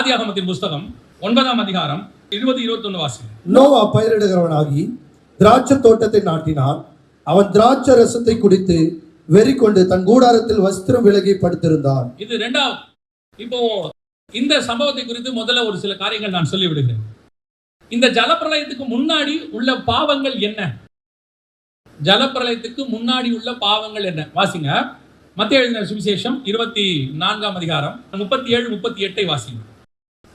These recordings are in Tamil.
ஆதியாகமத்தின் புஸ்தகம் ஒன்பதாம் அதிகாரம் இருபது இருபத்தொன்னு வாசி நோவா பயிரிடுகிறவனாகி திராட்சை தோட்டத்தை நாட்டினான் அவன் திராட்சை ரசத்தை குடித்து வெறி கொண்டு தன் கூடாரத்தில் வஸ்திரம் விலகி படுத்திருந்தான். இது ரெண்டாவது இப்போ இந்த சம்பவத்தை குறித்து முதல்ல ஒரு சில காரியங்கள் நான் சொல்லி விடுகிறேன் இந்த ஜலப்பிரளயத்துக்கு முன்னாடி உள்ள பாவங்கள் என்ன? ஜலப்பிரளயத்துக்கு முன்னாடி உள்ள பாவங்கள் என்ன? வாசிங்க. மத்திய எழுதின சுவிசேஷம் இருபத்தி நான்காம் அதிகாரம் முப்பத்தி ஏழு முப்பத்தி எட்டை வாசிங்க.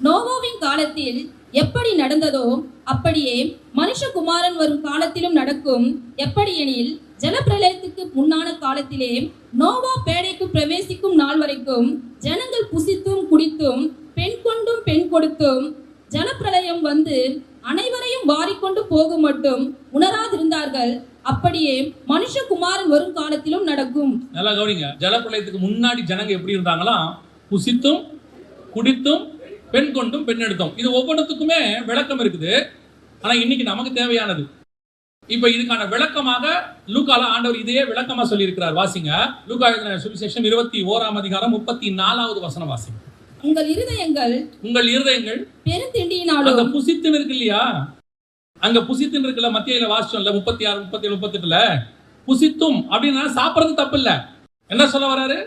நோவோவின் காலத்தில் எப்படி நடந்ததோ அப்படியே மனுஷகுமாரன் வரும் காலத்திலும் நடக்கும். எப்படியெனில் ஜலப்பிரளயத்துக்கு முன்னான காலத்திலே நோவா பேடைக்கு பிரவேசிக்கும் நாள் வரைக்கும் ஜனங்கள் புசித்தும் குடித்தும் பெண் கொண்டும் பெண் கொடுத்தும் ஜலப்பிரளயம் வந்து அனைவரையும் வாரிக்கொண்டு போகும் மட்டும் உணராதிருந்தார்கள். அப்படியே மனுஷகுமாரன் வரும் காலத்திலும் நடக்கும். நல்லா கவனிங்க. ஜலப்பிரளயத்துக்கு முன்னாடி ஜனங்க எப்படி இருந்தாங்களாம் புசித்தும் குடித்தும் பெண் கொண்டும் பெண் எடுத்தோம். இது ஒவ்வொன்றுத்துக்குமே விளக்கம் இருக்குது. ஆனா இன்னைக்கு நமக்கு தேவையானது. இப்ப இதுக்கான விளக்கமாக லூக்கால ஆண்டவர் இதையே விளக்கமா சொல்லியிருக்கிறார். வாசிங்க. லூக்கா எழுதின சுவிசேஷம் இருபத்தி ஓராம் அதிகாரம் முப்பத்தி நாலாவது வசனம் வாசிங்க. உங்கள் இருதயங்கள் உங்கள் இருதயங்கள் அந்த பெருந்திண்டியினாலும் புசித்துன்னு இருக்கு இல்லையா? அங்க புசித்துன்னு இருக்குல்ல? மத்தியில வாசிச்சோம்ல முப்பத்தி ஆறு முப்பத்தி ஏழு முப்பத்தி எட்டுல புசித்தும் அப்படின்னா சாப்பிடுறது தப்பு இல்ல. என்ன சொல்ல வராரு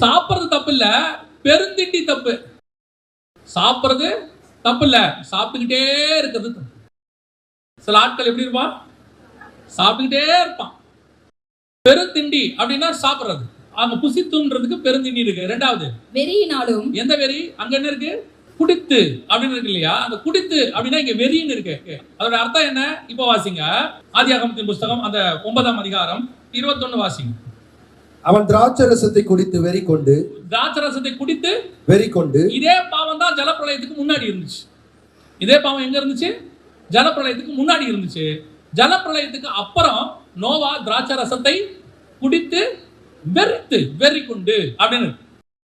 சாப்பிடுறது தப்பு இல்ல. பெருந்திண்டி தப்பு. சாப்பிடுறது தப்பு இல்ல சாப்பிட்டுக்கிட்டே இருக்கிறது தப்பு. சில ஆட்கள் எப்படி இருப்பான்? சாப்பிட்டுக்கிட்டே இருப்பான். பெருந்திண்டி அப்படின்னா சாப்பிடுறது. அங்க புசித்துன்றதுக்கு பெருந்திண்டி இருக்கு. ரெண்டாவது வெறியினாலும் எந்த வெறி? அங்க என்ன இருக்கு? குடித்து அப்படின்னு இருக்கு இல்லையா? அந்த குடித்து அப்படின்னா இங்க வெறின்னு இருக்கு. அதோட அர்த்தம் என்ன? இப்போ வாசிங்க. ஆதியாகமத்தின் புஸ்தகம் அந்த ஒன்பதாம் அதிகாரம் இருபத்தொன்னு வாசிங்க. அவன் திராட்சை ரசத்தை குடித்து வெறி கொண்டு திராட்சரசத்தை குடித்து வெறி கொண்டு இதே பாவம் தான் ஜலப்பிரளயத்துக்கு முன்னாடி இருந்துச்சு. இதே பாவம் எங்க இருந்துச்சு? ஜலப்பிரளயத்துக்கு முன்னாடி இருந்துச்சு. ஜலப்பிரளயத்துக்கு அப்புறம் நோவா திராட்சை ரசத்தை குடித்து வெறித்து வெறி கொண்டு அப்படின்னு.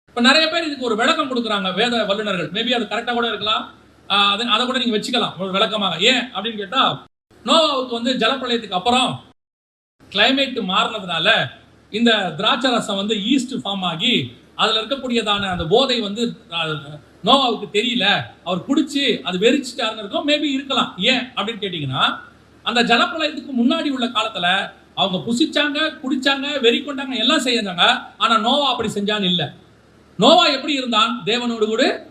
இப்ப நிறைய பேர் இதுக்கு ஒரு விளக்கம் கொடுக்குறாங்க வேத வல்லுநர்கள். மேபி அது கரெக்டா கூட இருக்கலாம். அதை கூட நீங்க வச்சுக்கலாம் ஒரு விளக்கமாக. ஏன் அப்படின்னு கேட்டா நோவாவுக்கு வந்து ஜலப்பிரளயத்துக்கு அப்புறம் கிளைமேட் மாறினதுனால இந்த திராட்சை ரசம் வந்து ஈஸ்ட் ஃபார்ம் ஆகி அதுல இருக்கக்கூடியதான அந்த போதை வந்து நோவாவுக்கு தெரியல. அவர் குடிச்சு அது வெறிச்சிட்டாருன்னு இருக்கும் மேபி இருக்கலாம். ஏன்? அப்படின்னு கேட்டிங்கன்னா அந்த ஜலப்பிரளயத்துக்கு முன்னாடி உள்ள காலத்துல அவங்க புசிச்சாங்க குடிச்சாங்க வெறி கொண்டாங்க எல்லாம் செஞ்சாங்க ஆனால் நோவா அப்படி செஞ்சான்னு இல்லை. நோவா எப்படி இருந்தான்? தேவனோடு கூட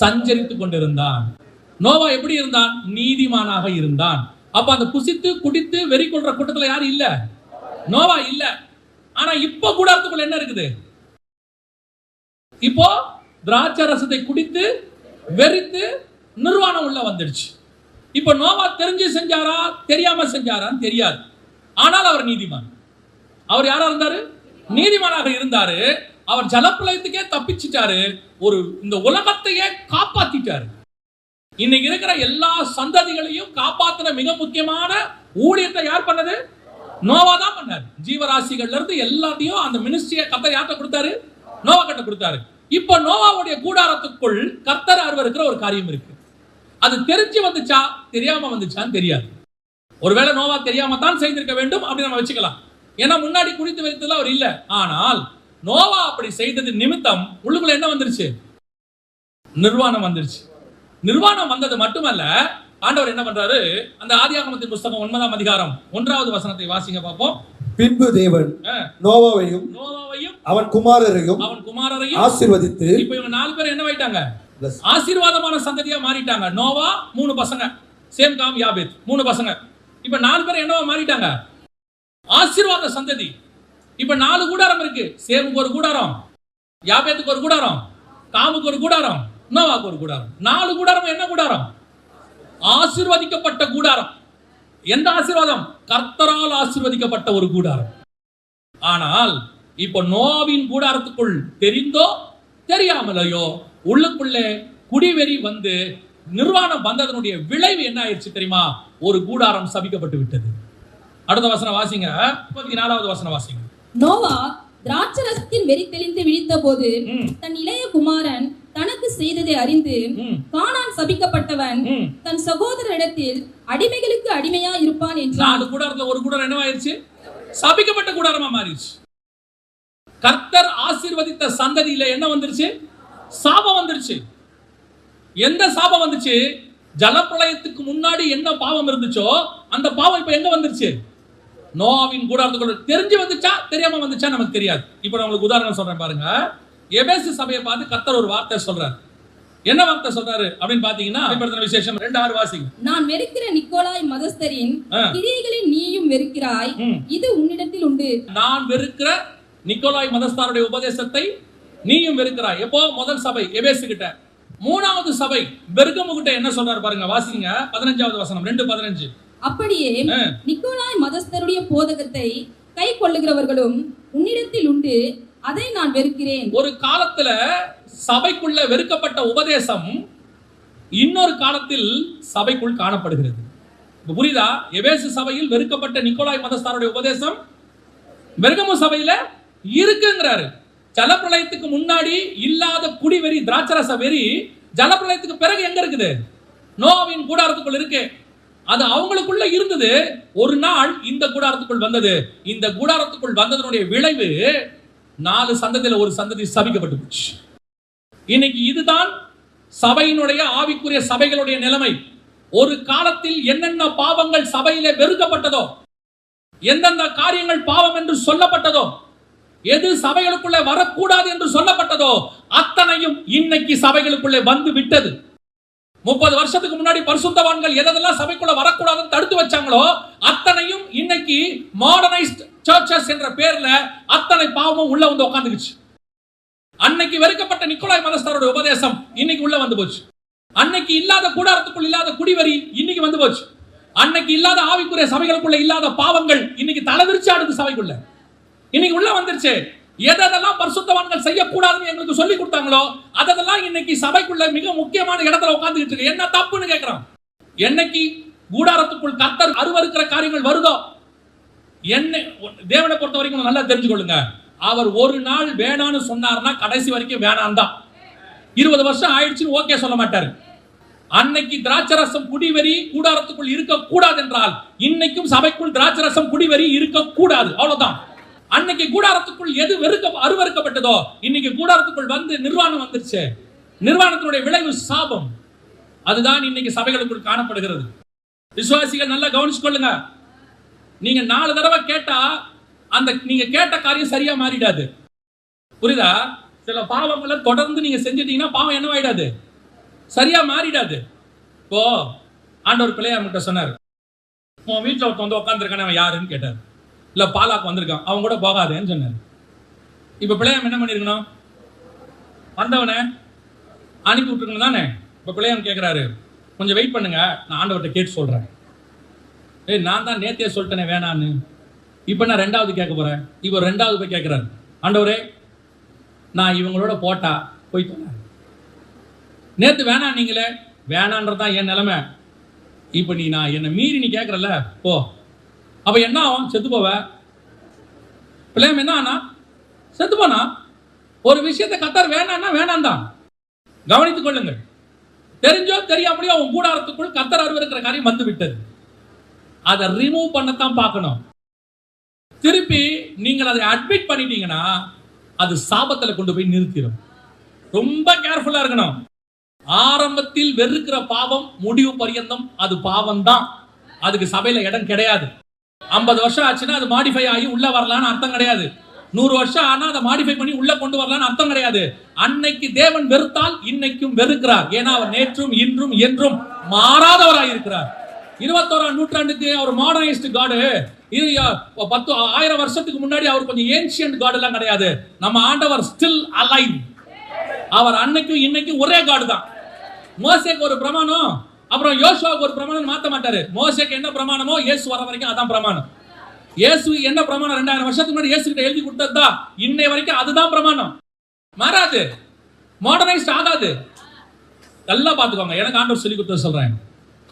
சஞ்சரித்து கொண்டிருந்தான். நோவா எப்படி இருந்தான்? நீதிமானாக இருந்தான். அப்ப அந்த புசித்து குடித்து வெறி கொள்ற கூட்டத்துல யாரும் இல்ல. நோவா இல்ல. ஆனா இப்ப கூடாரத்துக்குள்ள என்ன இருக்குது? இப்போ திராட்சை ரசத்தை குடித்து வெறித்து நிர்வாணம் உள்ள வந்துடுச்சு. இப்ப நோவா தெரிஞ்சு செஞ்சாரா தெரியாம செஞ்சாரான்னு தெரியாது. ஆனால் அவர் நீதிமான். அவர் யாரா இருந்தாரு? நீதிமானாக இருந்தாரு. அவர் ஜலப்பிரளயத்துக்கே தப்பிச்சிட்டாரு. ஒரு இந்த உலகத்தையே காப்பாத்திட்டாரு. இன்னைக்கு இருக்கிற எல்லா சந்ததிகளையும் காப்பாத்துற மிக முக்கியமான ஊழியத்தை யார் பண்ணது? நோவா தான் பண்ணாரு. ஜீவராசிகள்ல இருந்து எல்லாத்தையும் அந்த மினிஸ்ட்ரியை கத்தர் யார்கிட்ட கொடுத்தாரு? நோவா கிட்ட கொடுத்தாரு. இப்ப நோவாவுடைய கூடாரத்துக்குள் கர்த்தர் அருவருக்கிற ஒரு காரியம் இருக்கு. அது தெரிஞ்சு வந்துச்சா? தெரியாம வந்துச்சான்னு தெரியாது. ஒருவேளை நோவா தெரியாம தான் செய்திருக்க வேண்டும் அப்படின்னு நம்ம வச்சுக்கலாம். ஏன்னா முன்னாடி குடித்து வைத்ததுல அவர் இல்ல. ஆனால் நோவா அப்படி செய்தது நிமித்தம் உள்ளுக்குள்ள என்ன வந்துருச்சு? நிர்வாணம் வந்துருச்சு. நிர்வாணம் வந்தது மட்டுமல்ல ஆண்டவர் என்ன பண்றாரு? அந்த ஆதியாகமத்தின் புஸ்தகம் ஒன்பதாம் அதிகாரம் ஒன்றாவது வசனத்தை வாசிங்க பார்ப்போம். பின்பு தேவன் நோவாவையும் நோவாவையும் அவன் குமாரரையும் அவன் குமாரரையும் ஆசீர்வதித்து இப்ப இவங்க நாலு பேர் என்ன ஆயிட்டாங்க. ஆசீர்வாதமான சந்ததியா மாறிட்டாங்க. நோவா மூணு பசங்க. Shem Ham Japheth. மூணு பசங்க. இப்ப நாலு பேர் என்னவா மாறிட்டாங்க? ஆசீர்வாத சந்ததி. இப்ப நாலு கூடாரம் இருக்கு. சேமுக்கு ஒரு கூடாரம் யாபேத்துக்கு ஒரு கூடாரம் காமுக்கு ஒரு கூடாரம் நோவாக்கு ஒரு கூடாரம். நாலு கூடாரம் என்ன கூடாரம்? ஆசீர்வதிக்கப்பட்ட கூடாரம். எந்த ஆசீர்வாதம்? கர்த்தரால் ஆசீர்வதிக்கப்பட்ட ஒரு கூடாரம். ஆனால் இப்போ நோவின் கூடாரத்துக்குள் தெரிந்தோ தெரியாமலையோ உள்ளுக்குள்ளே குடிவெறி வந்து நிர்வாணம் வந்ததனுடைய விளைவு என்ன ஆயிடுச்சு தெரியுமா? ஒரு கூடாரம் சபிக்கப்பட்டு விட்டது. அடுத்த வசனம் வாசிங்க. முப்பத்தி நாலாவது வசனம் வாசிங்க. நோவா திராட்சரசத்தின் வெறி தெளிந்து விழித்த போது தன் இளைய குமாரன் தனக்கு செய்ததை அறிந்து ம், கானான் சபிக்கப்பட்டவன். தன் சகோதரரிடத்தில் அடிமைகளுக்கு அடிமையா இருப்பான் என்றான். நாலு கூடாரத்துல ஒரு கூடாரம் என்னவாயிருச்சு? சபிக்கப்பட்ட கூடாரமா மாறிடுச்சு. கர்த்தர் ஆசீர்வதித்த சந்ததியில என்ன வந்துருச்சு? சாபம் வந்துருச்சு. எந்த சாபம் வந்துச்சு? ஜலப்பிரளயத்துக்கு முன்னாடி என்ன பாவம் இருந்துச்சோ அந்த பாவம் இப்ப எங்க வந்துருச்சு? நோவாவின் கூடாரத்துக்குள்ள. தெரிஞ்சு வந்துச்சா தெரியாம வந்துச்சா நமக்கு தெரியாது. இப்போ நான் உங்களுக்கு உதாரணம் சொல்றேன் பாருங்க. எபேசு சபையை பார்த்து கத்தர் ஒரு வார்த்தை சொல்றாரு. என்ன வார்த்தை சொல்றாரு அப்படின்னு பாத்தீங்கன்னா விசேஷம் ரெண்டு ஆறு வாசிங்க. நான் வெறுக்கிற நிக்கோலாய் மதஸ்தரின். கிரியைகளை நீயும் வெறுக்கிறாய். இது உன்னிடத்தில் உண்டு. நான் வெறுக்கிற நிக்கோலாய் மதஸ்தாருடைய உபதேசத்தை நீயும் வெறுக்கிறாய். எப்போ? முதல் சபை எபேசு கிட்ட. மூணாவது சபை பெருகமு கிட்ட என்ன சொல்றாரு பாருங்க வாசிங்க. பதினஞ்சாவது வசனம் ரெண்டு பதினஞ்சு. அப்படியே. நிக்கோலாய் மதஸ்தருடைய போதகத்தை கை கொள்ளுகிறவர்களும் உன்னிடத்தில் உண்டு. அதை நான் வெறுக்கிறேன். ஒரு காலத்துல சபைக்குள்ள வெறுக்கப்பட்ட உபதேசம் இன்னொரு காலத்தில் சபைக்குள் காணப்படுகிறது. புரியுதா? எவேசு சபையில் வெறுக்கப்பட்ட நிக்கோலாய் மதஸ்தாருடைய உபதேசம் பெருகமு சபையில இருக்குங்கிறாரு. ஜலப்பிரளயத்துக்கு முன்னாடி இல்லாத குடிவெறி திராட்சரச வெறி ஜலப்பிரளயத்துக்கு பிறகு எங்க இருக்குது? நோவின் கூடாரத்துக்குள் இருக்கு. அது அவங்களுக்குள்ள இருந்தது. ஒரு நாள் இந்த கூடாரத்துக்குள் வந்தது. இந்த கூடாரத்துக்குள் வந்ததனுடைய விளைவு நாலு சந்ததியில் ஒரு சந்ததி சபிக்கப்பட்டு போச்சு இன்னைக்கு இதுதான் சபையினுடைய ஆவிக்குரிய சபைகளுடைய நிலைமை. ஒரு காலத்தில் என்னென்ன பாவங்கள் சபையிலே வெறுக்கப்பட்டதோ எந்தெந்த காரியங்கள் பாவம் என்று சொல்லப்பட்டதோ எது சபைகளுக்குள்ளே வரக்கூடாது என்று சொல்லப்பட்டதோ அத்தனையும் இன்னைக்கு சபைகளுக்குள்ளே வந்து விட்டது. முப்பது வருஷத்துக்கு முன்னாடி பரிசுத்தவான்கள் எதெல்லாம் சபைக்குள்ள வரக்கூடாதுன்னு தடுத்து வச்சாங்களோ அத்தனையும் இன்னைக்கு மாடர்னைஸ்ட் சர்ச்சஸ் என்ற பேர்ல அத்தனை பாவமும் உள்ள வந்து உட்காந்துக்குச்சு அன்னைக்கு வெறுக்கப்பட்ட நிக்கோலாய் மதஸ்தரோட உபதேசம் இன்னைக்கு உள்ள வந்து போச்சு. அன்னைக்கு இல்லாத கூடாரத்துக்குள் இல்லாத குடிவரி இன்னைக்கு வந்து போச்சு. அன்னைக்கு இல்லாத ஆவிக்குரிய சபைகளுக்குள்ள இல்லாத பாவங்கள் இன்னைக்கு தலைவிரிச்சு சபைக்குள்ள. இன்னைக்கு உள்ள வந்துருச்சு. எதெல்லாம் பரிசுத்தவான்கள் செய்யக்கூடாதுன்னு எங்களுக்கு சொல்லி கொடுத்தாங்களோ அதெல்லாம் இன்னைக்கு சபைக்குள்ள மிக முக்கியமான இடத்துல உட்காந்துக்கிட்டு இருக்கு. என்ன தப்புன்னு கேட்கிறோம் என்னைக்கு கூடாரத்துக்குள் கத்தர் அருவருக்கிற காரியங்கள் வருதோ என்ன தேவனை பொறுத்த வரைக்கும் நல்லா தெரிஞ்சுக்கொள்ளுங்க. அவர் ஒரு நாள் வேணான்னு சொன்னார்னா கடைசி வரைக்கும் வேணாம் தான் இருபது வருஷம் ஆயிடுச்சுன்னு ஓகே சொல்ல மாட்டாரு. அன்னைக்கு திராட்சரசம் குடிவெறி கூடாரத்துக்குள் இருக்கக்கூடாது என்றால் இன்னைக்கும் சபைக்குள் திராட்சரசம் குடிவெறி இருக்கக்கூடாது. அவ்வளவுதான். அன்னைக்கு கூடாரத்துக்குள் எது வெறுக்க அருவறுக்கப்பட்டதோ இன்னைக்கு கூடாரத்துக்குள் வந்து நிர்வாணம் வந்துருச்சு. நிர்வாணத்தினுடைய விளைவு சாபம். அதுதான் இன்னைக்கு சபைகளுக்குள் காணப்படுகிறது. விசுவாசிகள் நல்லா கவனிச்சுக்கொள்ளுங்க. நீங்க நாலு தடவை கேட்டா அந்த நீங்க கேட்ட காரியம் சரியா மாறிடாது. புரியுதா? சில பாவங்களை தொடர்ந்து நீங்க செஞ்சிட்டீங்கன்னா பாவம் என்னவாயிடாது? சரியா மாறிடாது. இப்போ ஆண்டவர் பிள்ளையார் மட்டும் சொன்னார். உன் வீட்டில் ஒருத்த வந்து உட்காந்துருக்கானே அவன் யாருன்னு கேட்டார். இல்லை பாலாக்கு வந்திருக்கான். அவன் கூட போகாதேன்னு சொன்னார். இப்போ பிள்ளையம் என்ன பண்ணிருக்கணும்? வந்தவனே அனுப்பி விட்டுருக்கணும் தானே? இப்போ பிள்ளையம் கேட்குறாரு கொஞ்சம் வெயிட் பண்ணுங்க. நான் ஆண்டவர்கிட்ட கேட்டு சொல்கிறேன் ஏய் நான் தான் நேத்தே சொல்லிட்டேனே வேணான்னு. இப்போ நான் ரெண்டாவது கேட்க போறேன். இப்போ ரெண்டாவது போய் கேட்குறாரு. ஆண்டவரே நான் இவங்களோட போட்டா போய் வரேன். நேத்து வேணாம் நீங்களே. வேணான்றது தான் என் நிலைமை. இப்போ நீ நான் என்னை மீறி நீ கேட்குறல்ல போ. அப்போ என்ன ஆகும்? செத்து போவ? பிள்ளையம் என்ன ஆனா? செத்து போனா? ஒரு விஷயத்தை கத்தார் வேணான்னா வேணாம் தான். கவனித்துக் கொள்ளுங்கள். தெரிஞ்சோ தெரியாமலையோ உன் கூடாரத்துக்குள் கத்தர் அருவருக்கிற காரியம் வந்து விட்டது அதை ரிமூவ் பண்ணத்தான் பார்க்கணும். திருப்பி நீங்கள் அதை அட்மிட் பண்ணிட்டீங்கன்னா அது சாபத்தில் கொண்டு போய் நிறுத்திடும் ரொம்ப கேர்ஃபுல்லாக இருக்கணும். ஆரம்பத்தில் வெறுக்கிற பாவம் முடிவு பரியந்தம் அது பாவம் தான் அதுக்கு சபையில இடம் கிடையாது. ஐம்பது வருஷம் ஆச்சுன்னா அது மாடிஃபை ஆகி உள்ள வரலான்னு அர்த்தம் கிடையாது. நூறு வருஷம் ஆனா அதை மாடிஃபை பண்ணி உள்ள கொண்டு வரலான்னு அர்த்தம் கிடையாது. அன்னைக்கு தேவன் வெறுத்தால் இன்னைக்கும் வெறுக்கிறார். ஏன்னா அவர் நேற்றும் இன்றும் என்றும் மாறாதவராக இருக்கிறார் இருபத்தோராம் நூற்றாண்டுக்கு அவர் மாடர்னைஸ்ட் காடு இது யா- பத்து ஆயிரம் வருஷத்துக்கு முன்னாடி அவர் கொஞ்சம் ஏன்ஷியன்ட் காடு எல்லாம் கிடையாது. நம்ம ஆண்டவர் ஸ்டில் அலைவ் அவர் அன்னைக்கும் இன்னைக்கும் ஒரே காடு தான். மோசேக்கு ஒரு பிரமாணம் அப்புறம் யோசுவாவுக்கு ஒரு பிரமாணம் மாத்த மாட்டாரு. மோசேக்கு என்ன பிரமாணமோ இயேசு வர வரைக்கும் அதான் பிரமாணம். இயேசு என்ன பிரமாணம்? ரெண்டாயிரம் வருஷத்துக்கு முன்னாடி இயேசு கிட்ட எழுதி கொடுத்தது தான். இன்னை வரைக்கும் அதுதான் பிரமாணம். மாறாது. மாடர்னைஸ்ட் ஆகாது. நல்லா பார்த்துக்கோங்க. எனக்கு ஆண்டவர் சொல்லி கொடுத்தது சொல்றேன்.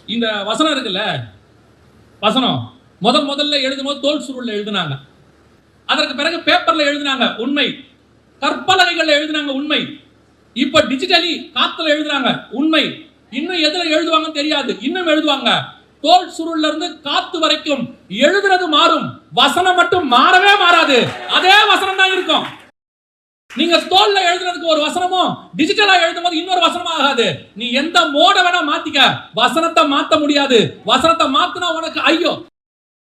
இந்த வசனம் இருக்குல்ல? வசனம். முதல் முதல்ல எழுதும்போது தோல் சுருளில் எழுதுனாங்க. அதற்கு பிறகு பேப்பர்ல எழுதுனாங்க உண்மை. கற்பலகைகள்ல எழுதுனாங்க உண்மை. இப்ப டிஜிட்டலி காத்துல எழுதுறாங்க உண்மை. இன்னும் எதுல எழுதுவாங்கன்னு தெரியாது. இன்னும் எழுதுவாங்க. தோல் சுருள்ல இருந்து காத்து வரைக்கும் எழுதுறது மாறும். வசனம் மட்டும் மாறவே மாறாது. அதே வசனம் தான் இருக்கும். நீங்க ஸ்டோன்ல எழுதுறதுக்கு ஒரு வசனமும் டிஜிட்டலா எழுதும் போது இன்னொரு வசனம் ஆகாது. நீ எந்த மோட வேணா மாத்திக்க. வசனத்தை மாத்த முடியாது. வசனத்தை மாத்தினா உனக்கு ஐயோ.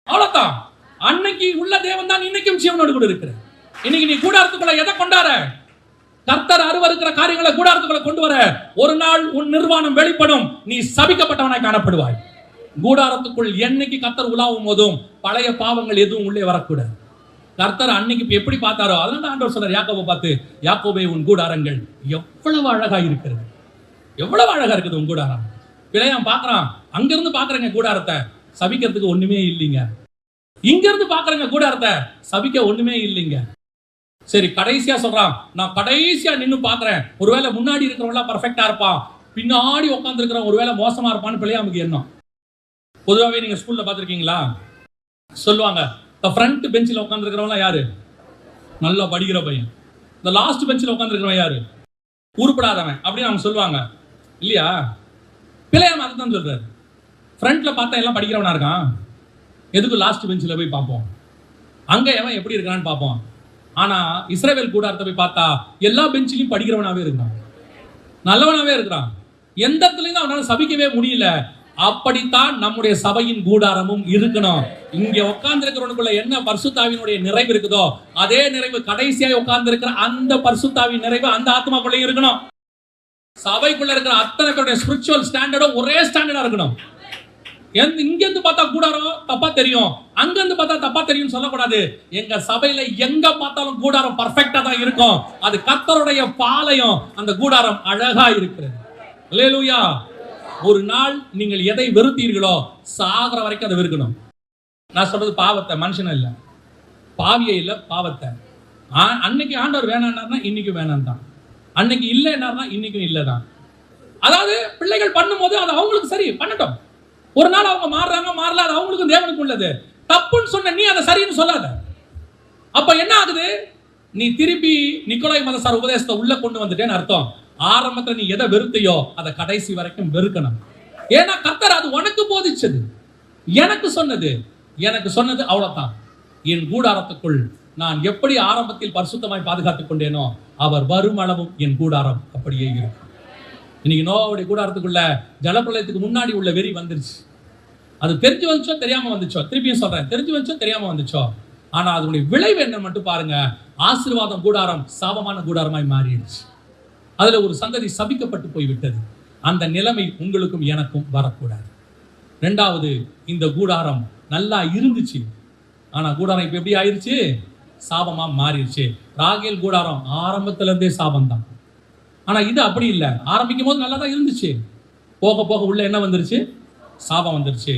அவ்வளவுதான். அன்னைக்கு உள்ள தேவன் தான் இன்னைக்கும் சிவனோடு கூட இருக்கிற இன்னைக்கு நீ கூடாரத்துக்குள்ள எதை கொண்டாட? கர்த்தர் அருவருக்கிற காரியங்களை கூடாரத்துக்குள்ள கொண்டு வர. ஒரு நாள் உன் நிர்வாணம் வெளிப்படும். நீ சபிக்கப்பட்டவனாய் காணப்படுவாய். கூடாரத்துக்குள் என்னைக்கு கத்தர் உலாவும் போதும் பழைய பாவங்கள் எதுவும் உள்ளே வரக்கூடாது. கர்த்தர் அன்னைக்கு எப்படி பார்த்தாரோ அதனால தான் ஆண்டவர் சொல்றார். யாக்கோபை பார்த்து யாக்கோபே உன் கூடாரங்கள் எவ்வளவு அழகா இருக்கிறது. எவ்வளவு அழகா இருக்குது உன் கூடாரம். பிள்ளையான் பாக்குறான் அங்கிருந்து பார்க்கறேங்க கூடாரத்தை சபிக்கிறதுக்கு ஒண்ணுமே இல்லைங்க. இங்கிருந்து இருந்து கூடாரத்தை சபிக்க ஒண்ணுமே இல்லைங்க. சரி கடைசியா சொல்றான் நான் கடைசியா நின்னு பாக்குறேன் ஒருவேளை முன்னாடி இருக்கிறவங்களாம் பர்ஃபெக்டா இருப்பான். பின்னாடி உட்கார்ந்து இருக்கிறவன் ஒருவேளை மோசமா இருப்பான்னு பிள்ளையாமுக்கு எண்ணம். பொதுவாகவே நீங்க ஸ்கூல்ல பார்த்துருக்கீங்களா? சொல்லுவாங்க ஃப்ரண்ட் பெஞ்சில் உட்காந்துருக்கிறவங்களாம் யாரு? நல்லா படிக்கிற பையன். இந்த லாஸ்ட் பெஞ்சில் உட்காந்துருக்கிறவன் யாரு? உருப்படாதவன் அப்படின்னு அவங்க சொல்லுவாங்க. இல்லையா? பிள்ளையாம அதை தான் சொல்றாரு. ஃப்ரண்ட்ல பார்த்தா எல்லாம் படிக்கிறவனா இருக்கான். எதுக்கு லாஸ்ட் பெஞ்சில் போய் பார்ப்போம்? அங்கே எவன் எப்படி இருக்கான்னு பார்ப்போம். ஆனா இஸ்ரேவேல் கூடாரத்தை போய் பார்த்தா எல்லா பெஞ்சிலையும் படிக்கிறவனாகவே இருக்கிறான். நல்லவனாவே இருக்கிறான். எந்த இடத்துலயும் அவனால சபிக்கவே முடியல. அப்படித்தான் நம்முடைய சபையின் கூடாரமும் இருக்கணும். இங்க உட்கார்ந்து இருக்கிறவனுக்குள்ள என்ன பர்சுத்தாவினுடைய நிறைவு இருக்குதோ அதே நிறைவு கடைசியா உட்கார்ந்து இருக்கிற அந்த பர்சுத்தாவின் நிறைவு அந்த ஆத்மாக்குள்ளே இருக்கணும். சபைக்குள்ள இருக்கிற அத்தனை பேருடைய ஸ்பிரிச்சுவல் ஸ்டாண்டர்டும் ஒரே ஸ்டாண்டர்டா இருக்கணும். எந்த- இங்க இருந்து பார்த்தா கூடாரம் தப்பா தெரியும். அங்க இருந்து பார்த்தா தப்பா தெரியும் சொல்லக்கூடாது. எங்க சபையில எங்க பார்த்தாலும் கூடாரம் பர்ஃபெக்டா தான் இருக்கும். அது கத்தருடைய பாளையம். அந்த கூடாரம் அழகா இருக்கிறது. அல்லேலூயா ஒரு நாள் நீங்கள் எதை வெறுத்தீர்களோ சாகிற வரைக்கும் அதை வெறுக்கணும். நான் சொல்றது பாவத்தை மனுஷன் இல்ல. பாவியை இல்ல பாவத்தை. அன்னைக்கு ஆண்டவர் வேணான்னாருன்னா இன்னைக்கும் வேணாம் தான் அன்னைக்கு இல்லைன்னா இன்னைக்கும் இல்லை தான் அதாவது பிள்ளைகள் பண்ணும்போது அது அவங்களுக்கு சரி பண்ணட்டும். ஒரு நாள் அவங்க மாறுறாங்க மாறல அது அவங்களுக்கும் தேவனுக்கு உள்ளது. தப்புன்னு சொன்ன நீ அதை சரின்னு சொல்லாத. அப்ப என்ன ஆகுது? நீ திருப்பி நிக்கோலாய் மதசார் உபதேசத்தை உள்ள கொண்டு வந்துட்டேன்னு அர்த்தம். ஆரம்பத்துல நீ எதை வெறுத்தையோ அதை கடைசி வரைக்கும் வெறுக்கணும். ஏன்னா கர்த்தர் அது உனக்கு போதிச்சது. எனக்கு சொன்னது. எனக்கு சொன்னது அவ்வளவுதான். என் கூடாரத்துக்குள் நான் எப்படி ஆரம்பத்தில் பரிசுத்தமாய் பாதுகாத்துக் கொண்டேனோ அவர் வரும் அளவும் என் கூடாரம் அப்படியே இருக்கும் இன்னைக்கு நோவாவுடைய கூடாரத்துக்குள்ள ஜலப்பிரளயத்துக்கு முன்னாடி உள்ள வெறி வந்துருச்சு. அது தெரிஞ்சு வந்துச்சோ தெரியாம வந்துச்சோ? திருப்பியும் சொல்றேன். தெரிஞ்சு வந்துச்சோ தெரியாம வந்துச்சோ? ஆனா அதனுடைய விளைவு என்ன மட்டும் பாருங்க. ஆசீர்வாதம் கூடாரம் சாபமான கூடாரமாய் மாறிடுச்சு. அதுல ஒரு சங்கதி சபிக்கப்பட்டு போய்விட்டது. அந்த நிலைமை உங்களுக்கும் எனக்கும் வரக்கூடாது. ரெண்டாவது இந்த கூடாரம் நல்லா இருந்துச்சு. ஆனா கூடாரம் இப்போ எப்படி ஆயிருச்சு? சாபமா மாறிடுச்சு ராகேல் கூடாரம் ஆரம்பத்துல இருந்தே சாபம் தான் ஆனா இது அப்படி இல்லை. ஆரம்பிக்கும் போது நல்லா தான் இருந்துச்சு. போக போக உள்ள என்ன வந்துருச்சு? சாபம் வந்துருச்சு.